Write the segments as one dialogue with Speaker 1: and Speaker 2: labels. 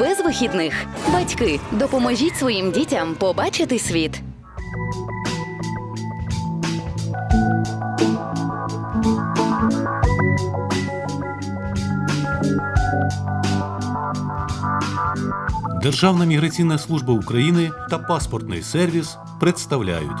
Speaker 1: без вихідних. Батьки, допоможіть своїм дітям побачити світ.
Speaker 2: Державна міграційна служба України та паспортний сервіс представляють.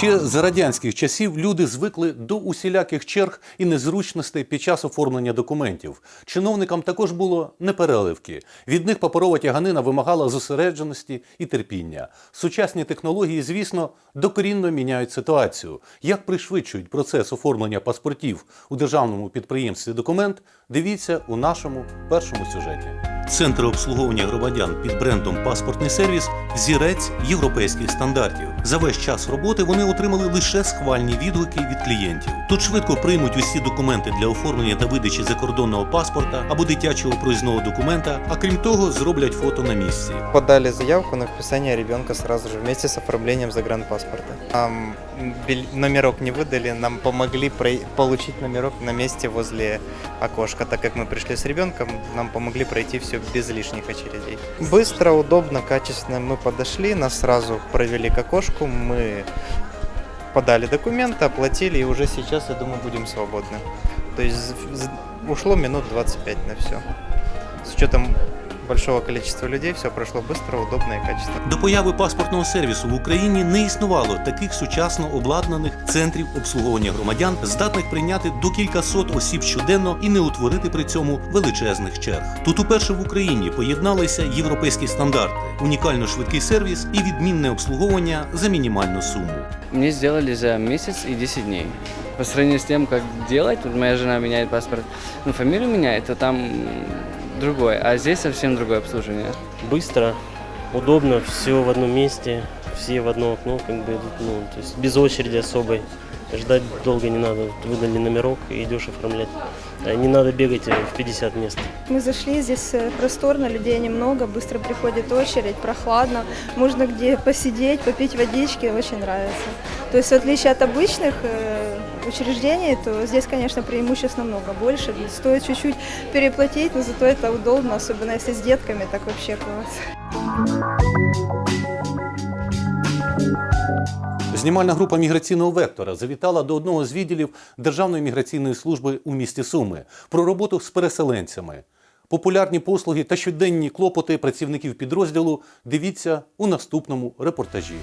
Speaker 2: Ще з радянських часів люди звикли до усіляких черг і незручностей під час оформлення документів. Чиновникам також було непереливки. Від них паперова тяганина вимагала зосередженості і терпіння. Сучасні технології, звісно, докорінно міняють ситуацію. Як пришвидшують процес оформлення паспортів у державному підприємстві документ, дивіться у нашому першому сюжеті. Центр обслуговування громадян під брендом Паспортний сервіс взірець європейських стандартів. За весь час роботи вони отримали лише схвальні відгуки від клієнтів. Тут швидко приймуть усі документи для оформлення та видачі закордонного паспорта або дитячого проїзного документа, а крім того, зроблять фото на місці.
Speaker 3: Подали заявку на вписание ребенка сразу же вместе с оформлением загранпаспорта. Нам номерок не выдали, нам помогли получить номерок на месте возле окошка. Так как мы пришли с ребенком, нам помогли пройти без лишних очередей. Быстро, удобно, качественно мы подошли, нас сразу провели к окошку, мы подали документы, оплатили и уже сейчас, я думаю, будем свободны. То есть ушло минут 25 на все. С учетом большого количества людей все прошло быстро, удобно и качественно.
Speaker 2: До появи паспортного сервісу в Україні не існувало таких сучасно обладнаних центрів обслуговування громадян, здатних прийняти до кількасот осіб щоденно і не утворити при цьому величезних черг. Тут уперше в Україні поєдналися європейські стандарти, унікально швидкий сервіс і відмінне обслуговування за мінімальну суму.
Speaker 4: Мне сделали за месяц и 10 дней. По сравнению с тем, как делать, вот моя жена меняет паспорт, ну, фамилию меняет, то там м, другое, а здесь совсем другое обслуживание.
Speaker 5: быстро, удобно, все в одном месте, все в одно окно, как бы, ну, то есть без очереди особой. Ждать долго не надо, выдали номерок и идешь оформлять. А Не надо бегать э, в 50 мест.
Speaker 6: Мы зашли, здесь э, просторно, людей немного, быстро приходит очередь, прохладно, можно где посидеть, попить водички, очень нравится. То есть в отличие от обычных э, учреждений, то здесь, конечно, преимуществ намного больше. Стоит чуть-чуть переплатить, но зато это удобно, особенно если с детками, так вообще класс.
Speaker 2: Знімальна група міграційного вектора завітала до одного з відділів Державної міграційної служби у місті Суми про роботу з переселенцями. Популярні послуги та щоденні клопоти працівників підрозділу дивіться у наступному репортажі.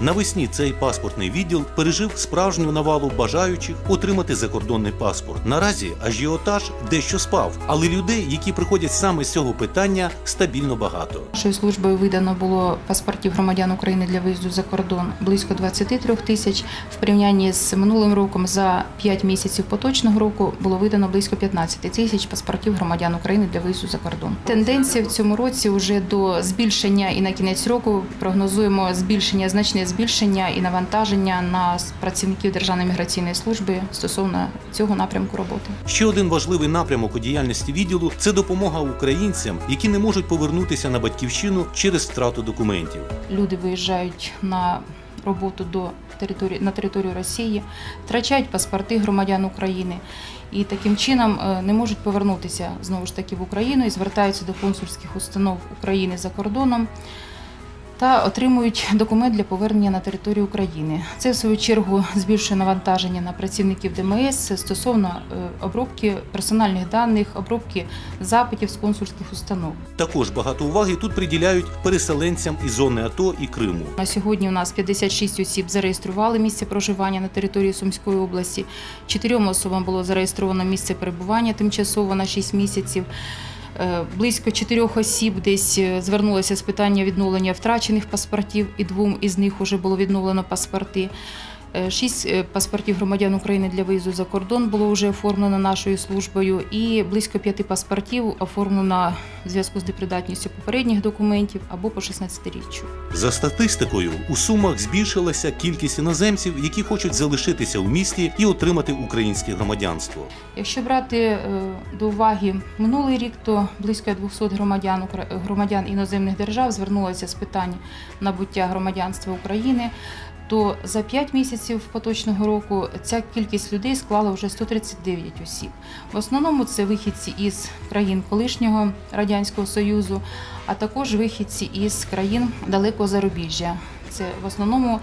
Speaker 2: Навесні цей паспортний відділ пережив справжню навалу бажаючих отримати закордонний паспорт. Наразі ажіотаж дещо спав, але людей, які приходять саме з цього питання, стабільно багато.
Speaker 7: Нашою службою видано було паспортів громадян України для виїзду за кордон близько 23 тисяч. В порівнянні з минулим роком за 5 місяців поточного року було видано близько 15 тисяч паспортів громадян України для виїзду за кордон. Тенденція в цьому році вже до збільшення і на кінець року прогнозуємо збільшення, збільшення і навантаження на працівників Державної міграційної служби стосовно цього напрямку роботи.
Speaker 2: Ще один важливий напрямок у діяльності відділу це допомога українцям, які не можуть повернутися на батьківщину через втрату документів.
Speaker 7: люди виїжджають на роботу до території на територію Росії, втрачають паспорти громадян України і таким чином е, не можуть повернутися знову ж таки в Україну і звертаються до консульських установ України за кордоном та отримують документ для повернення на територію України. Це в свою чергу збільшує навантаження на працівників ДМС стосовно е, обробки персональних даних, обробки запитів з консульських установ.
Speaker 2: Також багато уваги тут приділяють переселенцям із зони АТО і Криму.
Speaker 7: На сьогодні у нас 56 осіб зареєстрували місце проживання на території Сумської області. Чотирьом особам було зареєстровано місце перебування тимчасово на 6 місяців. Е, Близько чотирьох осіб десь е, звернулося з питання відновлення втрачених паспортів, і двом із них вже було відновлено паспорти. Е, Шість е, паспортів громадян України для виїзду за кордон було вже оформлено нашою службою, і близько п'яти паспортів оформлено в зв'язку з непридатністю попередніх документів або по 16-річчю.
Speaker 2: За статистикою, у Сумах збільшилася кількість іноземців, які хочуть залишитися у місті і отримати українське громадянство.
Speaker 7: Якщо брати е, до уваги минулий рік, то близько 200 громадян громадян іноземних держав звернулося з питання набуття громадянства України. То за 5 місяців поточного року ця кількість людей склала вже 139 осіб. В основному це вихідці із країн колишнього радянського союзу, а також вихідці із країн далекого зарубіжжя. Це в основному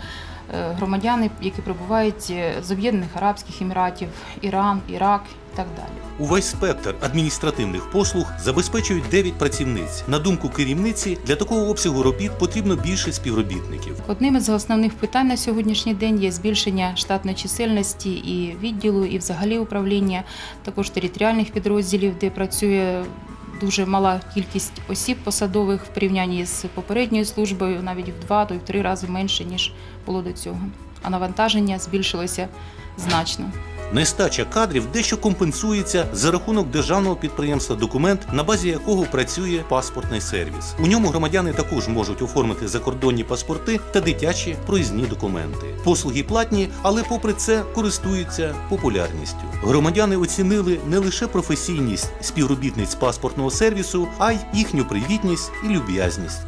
Speaker 7: громадяни, які прибувають е, з Об'єднаних Арабських Еміратів, Іран, Ірак і так далі.
Speaker 2: Увесь спектр адміністративних послуг забезпечують 9 працівниць. На думку керівниці, для такого обсягу робіт потрібно більше співробітників.
Speaker 7: Одним із основних питань на сьогоднішній день є збільшення штатної чисельності і відділу, і взагалі управління, також територіальних підрозділів, де працює дуже мала кількість осіб посадових в порівнянні з попередньою службою, навіть в два, то й в три рази менше ніж було до цього. А навантаження збільшилося значно.
Speaker 2: Нестача кадрів дещо компенсується за рахунок державного підприємства Документ, на базі якого працює паспортний сервіс. У ньому громадяни також можуть оформити закордонні паспорти та дитячі проїзні документи. Послуги платні, але попри це користуються популярністю. Громадяни оцінили не лише професійність співробітниць паспортного сервісу, а й їхню привітність і люб'язність.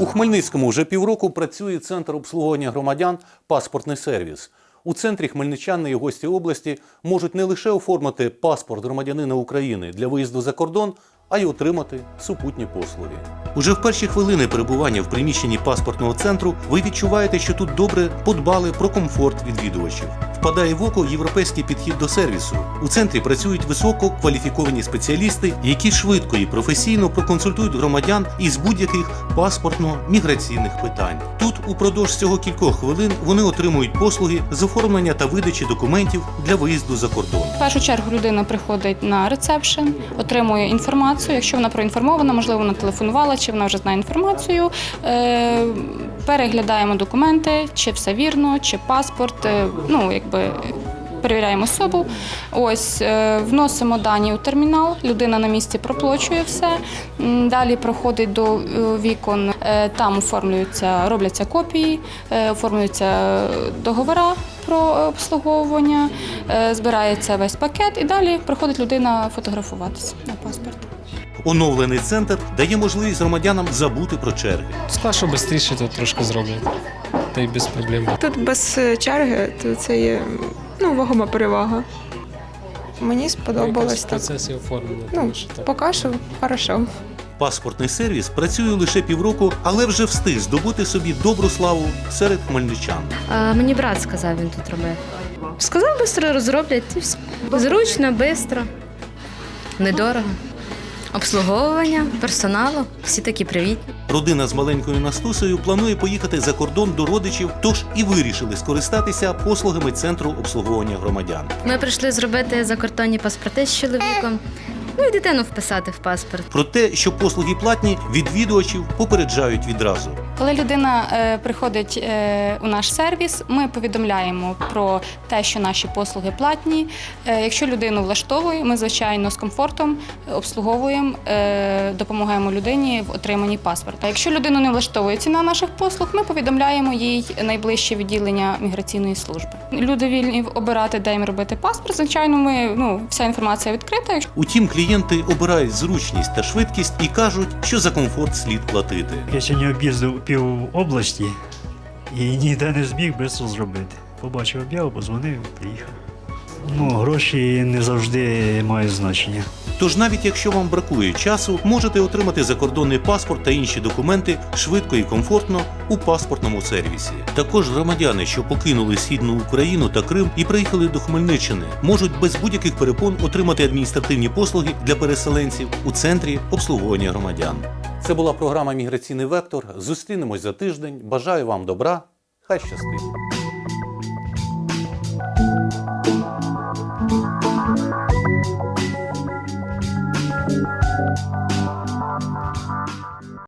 Speaker 2: У Хмельницькому вже півроку працює центр обслуговування громадян Паспортний сервіс. У центрі хмельничани і гості області можуть не лише оформити паспорт громадянина України для виїзду за кордон, а й отримати супутні послуги. Уже в перші хвилини перебування в приміщенні паспортного центру ви відчуваєте, що тут добре подбали про комфорт відвідувачів. Впадає в око європейський підхід до сервісу. У центрі працюють високо кваліфіковані спеціалісти, які швидко і професійно проконсультують громадян із будь-яких паспортно-міграційних питань. Тут упродовж цього кількох хвилин вони отримують послуги з оформлення та видачі документів для виїзду за кордон.
Speaker 8: В першу чергу людина приходить на ресепшн, отримує інформацію. Якщо вона проінформована, можливо, вона телефонувала, чи вона вже знає інформацію. Е, Переглядаємо документи, чи все вірно, чи паспорт. е, Ну, якби. Перевіряємо особу, ось е, вносимо дані у термінал. Людина на місці проплачує все. Далі проходить до вікон, там оформлюються, робляться копії, оформлюються договори про обслуговування, збирається весь пакет, і далі приходить людина фотографуватися на паспорт.
Speaker 2: Оновлений центр дає можливість громадянам забути про черги.
Speaker 9: Сказав, що швидше тут трошки зроблять. Та й без проблем.
Speaker 10: Тут без е, черги, то це є ну, вагома перевага. Мені сподобалось
Speaker 9: в
Speaker 10: так.
Speaker 9: процесі оформлення.
Speaker 10: Ну,
Speaker 9: що
Speaker 10: поки що хорошо.
Speaker 2: Паспортний сервіс працює лише півроку, але вже встиг здобути собі добру славу серед хмельничан.
Speaker 11: А, мені брат сказав, він тут робив. Сказав, швидко розроблять. і все. Зручно, швидко, недорого. Обслуговування, персоналу, всі такі привітні.
Speaker 2: Родина з маленькою Настусею планує поїхати за кордон до родичів, тож і вирішили скористатися послугами центру обслуговування громадян.
Speaker 11: Ми прийшли зробити закордонні паспорти з чоловіком. Ну і дитину вписати в паспорт.
Speaker 2: Про те, що послуги платні, відвідувачів попереджають відразу.
Speaker 8: Коли людина е, приходить е, у наш сервіс, ми повідомляємо про те, що наші послуги платні. Е, якщо людину влаштовує, ми звичайно з комфортом обслуговуємо, е, допомагаємо людині в отриманні паспорта. Якщо людину не влаштовує ціна наших послуг, ми повідомляємо їй найближче відділення міграційної служби. Люди вільні обирати, де їм робити паспорт. Звичайно, ми ну вся інформація відкрита.
Speaker 2: Утім, клієнти обирають зручність та швидкість і кажуть, що за комфорт слід платити.
Speaker 12: Я сьогодні об'їздив пів області і ніде не зміг швидко зробити. Побачив об'яву, позвонив, приїхав. Ну, гроші не завжди мають значення.
Speaker 2: Тож навіть якщо вам бракує часу, можете отримати закордонний паспорт та інші документи швидко і комфортно у паспортному сервісі. Також громадяни, що покинули східну Україну та Крим і приїхали до Хмельниччини, можуть без будь-яких перепон отримати адміністративні послуги для переселенців у центрі обслуговування громадян. Це була програма Міграційний вектор. Зустрінемось за тиждень. Бажаю вам добра. Хай щастить!